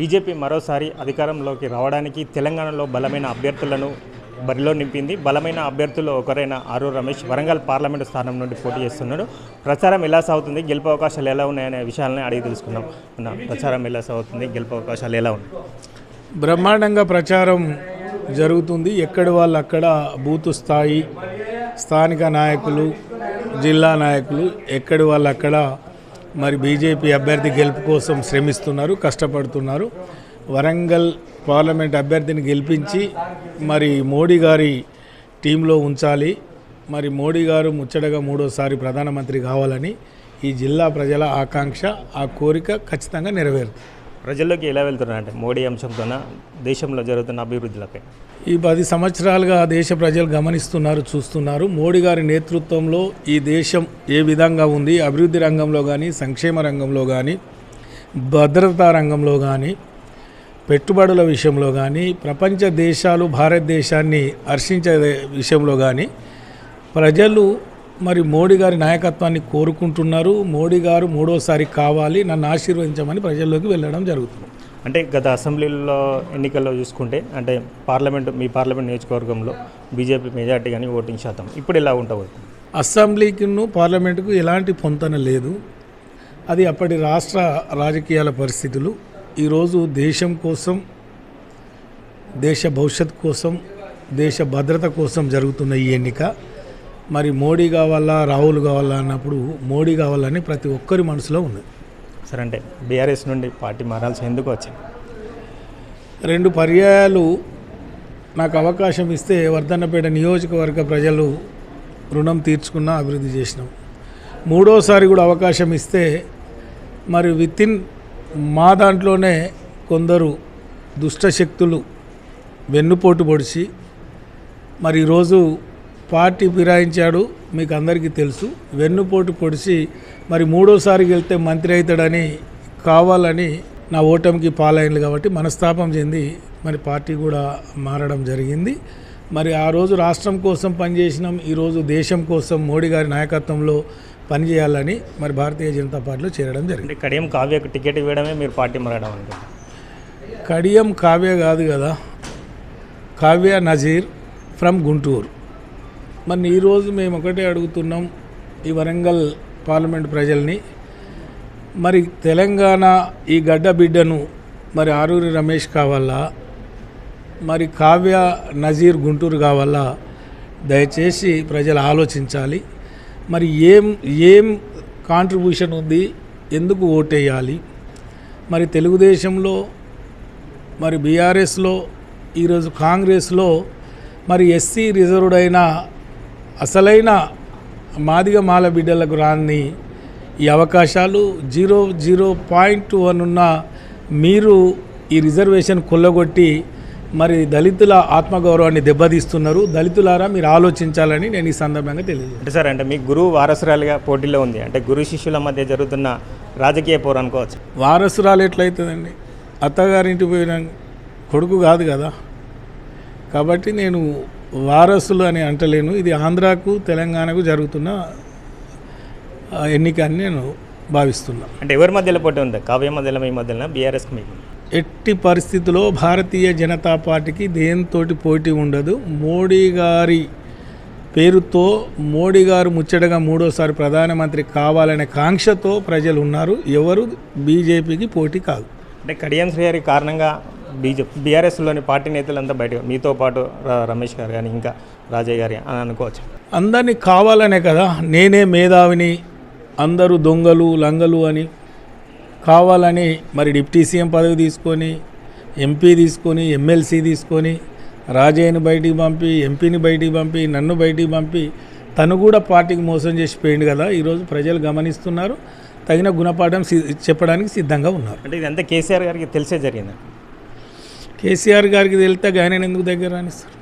BJP మరోసారి అధికారంలోకి రావడానికి తెలంగాణలో బలమైన అభ్యర్థులను బరిలో నింపింది. బలమైన అభ్యర్థుల్లో ఒకరైన ఆరు రమేష్ వరంగల్ పార్లమెంటు స్థానం నుండి పోటీ చేస్తున్నాడు. ప్రచారం ఎలా సాగుతుంది? గెలుపు అవకాశాలు ఎలా ఉన్నాయనే విషయాలని అడిగి తెలుసుకుందాం. అన్న ప్రచారం ఎలా సాగుతుంది? గెలుపు అవకాశాలు ఎలా ఉన్నాయి? బ్రహ్మాండంగా ప్రచారం జరుగుతుంది. ఎక్కడి వాళ్ళు అక్కడ బూతు స్థాయి స్థానిక నాయకులు జిల్లా నాయకులు ఎక్కడి వాళ్ళు అక్కడ మరి బీజేపీ అభ్యర్థి గెలుపు కోసం శ్రమిస్తున్నారు కష్టపడుతున్నారు. వరంగల్ పార్లమెంట్ అభ్యర్థిని గెలిపించి మరి మోడీ గారి టీంలో ఉంచాలి. మరి మోడీ గారు ముచ్చటగా మూడోసారి ప్రధానమంత్రి కావాలని ఈ జిల్లా ప్రజల ఆకాంక్ష ఆ కోరిక ఖచ్చితంగా నెరవేరుతుంది. ప్రజల్లోకి ఎలా వెళ్తున్నారంటే మోడీ అంశంతోన దేశంలో జరుగుతున్న అభివృద్ధులపై? ఈ పది సంవత్సరాలుగా దేశ ప్రజలు గమనిస్తున్నారు చూస్తున్నారు. మోడీ గారి నేతృత్వంలో ఈ దేశం ఏ విధంగా ఉంది? అభివృద్ధి రంగంలో కానీ సంక్షేమ రంగంలో కానీ భద్రతా రంగంలో కానీ పెట్టుబడుల విషయంలో కానీ ప్రపంచ దేశాలు భారతదేశాన్ని హర్షించే విషయంలో కానీ ప్రజలు మరి మోడీ గారి నాయకత్వాన్ని కోరుకుంటున్నారు. మోడీ గారు మూడోసారి కావాలి నన్ను ఆశీర్వదించమని ప్రజల్లోకి వెళ్ళడం జరుగుతుంది. అంటే గత అసెంబ్లీలో ఎన్నికల్లో చూసుకుంటే అంటే పార్లమెంటు మీ పార్లమెంట్ నియోజకవర్గంలో బీజేపీ మెజార్టీ కానీ ఓటింగ్ శాతం ఇప్పుడు ఎలా ఉంటుంది అసెంబ్లీకిను పార్లమెంటుకు ఎలాంటి పొంతన లేదు. అది అప్పటి రాష్ట్ర రాజకీయాల పరిస్థితులు. ఈరోజు దేశం కోసం దేశ భవిష్యత్ కోసం దేశ భద్రత కోసం జరుగుతున్న ఈ ఎన్నిక. మరి మోడీ కావాలా రాహుల్ కావాలా అన్నప్పుడు మోడీ కావాలని ప్రతి ఒక్కరి మనసులో ఉంది. సరే అంటే బీఆర్ఎస్ నుండి పార్టీ మారాల్సి ఎందుకు వచ్చింది? రెండు పర్యాయాలు నాకు అవకాశం ఇస్తే వర్ధన్నపేట నియోజకవర్గ ప్రజలు రుణం తీర్చుకున్న అభివృద్ధి చేసినాం. మూడోసారి కూడా అవకాశం ఇస్తే మరి వితిన్ మా దాంట్లోనే కొందరు దుష్టశక్తులు వెన్నుపోటు పొడిచి మరి ఈరోజు పార్టీ ఫిరాయించాడు మీకు అందరికీ తెలుసు. వెన్నుపోటు పొడిచి మరి మూడోసారి వెళ్తే మంత్రి అవుతాడని కావాలని నా ఓటమికి పాలైంది కాబట్టి మనస్తాపం చెంది మరి పార్టీ కూడా మారడం జరిగింది. మరి ఆ రోజు రాష్ట్రం కోసం పనిచేసినాం ఈరోజు దేశం కోసం మోడీ గారి నాయకత్వంలో పనిచేయాలని మరి భారతీయ జనతా పార్టీలో చేరడం జరిగింది. అంటే కడియం కావ్యకు టికెట్ ఇవ్వడమే మీరు పార్టీ మారడం అనుకుంటున్నారు కడియం కావ్య కాదు కదా కావ్య నజీర్ ఫ్రమ్ గుంటూరు. మరి ఈరోజు మేము ఒకటే అడుగుతున్నాం ఈ వరంగల్ పార్లమెంట్ ప్రజల్ని. మరి తెలంగాణ ఈ గడ్డ బిడ్డను మరి ఆరూరి రమేష్ కావాలా? మరి కావ్య నజీర్ గుంటూరు కావాలా? దయచేసి ప్రజలు ఆలోచించాలి. మరి ఏం ఏం కాంట్రిబ్యూషన్ ఉంది? ఎందుకు ఓటేయాలి? మరి తెలుగుదేశంలో మరి బీఆర్ఎస్లో ఈరోజు కాంగ్రెస్లో మరి ఎస్సీ రిజర్వ్డ్ అయిన అసలైన మాదిగ మాల బిడ్డలకు రాని ఈ అవకాశాలు జీరో జీరో పాయింట్ వన్ ఉన్న మీరు ఈ రిజర్వేషన్ కొల్లగొట్టి మరి దళితుల ఆత్మగౌరవాన్ని దెబ్బతీస్తున్నారు. దళితులారా మీరు ఆలోచించాలని నేను ఈ సందర్భంగా తెలియజేస్తాను అంటే సార్ అంటే మీ గురువు వారసురాలుగా పోటీలో ఉంది. అంటే గురు శిష్యుల మధ్య జరుగుతున్న రాజకీయ పోరు అనుకోవచ్చు వారసురాలు ఎట్లయితుందండి? అత్తగారింటి పోయిన కొడుకు కాదు కదా? కాబట్టి నేను వారసులు అని అంటలేను. ఇది ఆంధ్రాకు తెలంగాణకు జరుగుతున్న ఎన్నిక అని నేను భావిస్తున్నా. అంటే ఎవరి మధ్యలో పోటీ ఉంది? కావ్య మధ్యలో మీ మధ్యలో బీఆర్ఎస్కి మీకు ఎట్టి పరిస్థితుల్లో భారతీయ జనతా పార్టీకి దేనితోటి పోటీ ఉండదు. మోడీ గారి పేరుతో మోడీ గారు ముచ్చటగా మూడోసారి ప్రధానమంత్రి కావాలనే కాంక్షతో ప్రజలు ఉన్నారు. ఎవరు? బీజేపీకి పోటీ కాదు. అంటే కడియం శ్రీహరి కారణంగా బీజేపీ బీఆర్ఎస్లోని పార్టీ నేతలంతా బయట మీతో పాటు రమేష్ గారు కానీ ఇంకా రాజయ్య గారి అని అనుకోవచ్చు. అందరినీ కావాలనే కదా నేనే మేధావిని అందరూ దొంగలు లంగలు అని కావాలని మరి డిప్టీ సీఎం పదవి తీసుకొని ఎంపీ తీసుకొని ఎమ్మెల్సీ తీసుకొని రాజయ్యని బయటికి పంపి ఎంపీని బయటికి పంపి నన్ను బయటికి పంపి తను కూడా పార్టీకి మోసం చేసి పోయింది కదా ఈరోజు ప్రజలు గమనిస్తున్నారు తగిన గుణపాఠం చెప్పడానికి సిద్ధంగా ఉన్నారు. అంటే ఇదంతా కేసీఆర్ గారికి తెలిసే జరిగింది. కేసీఆర్ గారికి తెలితే ఆయన ఎందుకు దగ్గర రానిస్తారు